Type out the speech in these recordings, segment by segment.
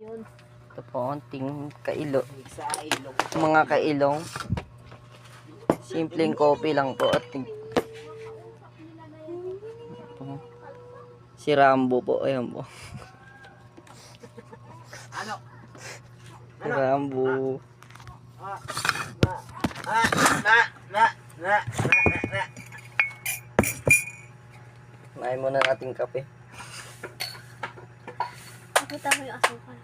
Yun. Ito po, konting kailo. Mga kailong. Simpleng coffee lang po. At. Si Rambo po. Ayan po. Ano? Si Rambo. Na, na, na, na, na, na, na. Kumain muna nating kape. Nakita mo yung asukal.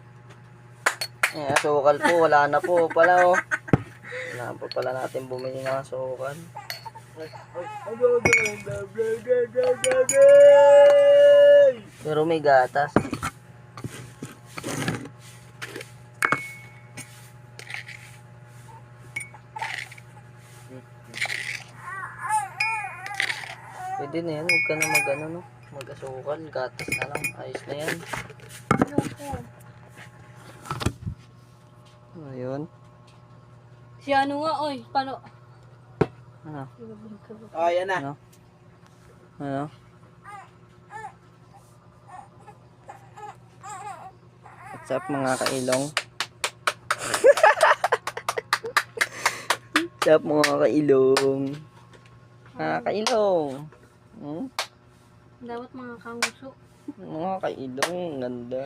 Eh, asukal po. Wala na po pala oh. Wala po pala natin bumili ng asukal. Pero may gatas. Pwede na yan, huwag ka na mag ano, no? Mag-asukal, gatas na lang, ayos na yan. Ano? Ayun. Si ano nga, oy. Paano? Ano? Oh, yan na. Ano? Ano? What's up mga kailong? What's up mga kailong? Mga kailong. Hmm? Dapat mga kanguso. Mga kailong, ang ganda.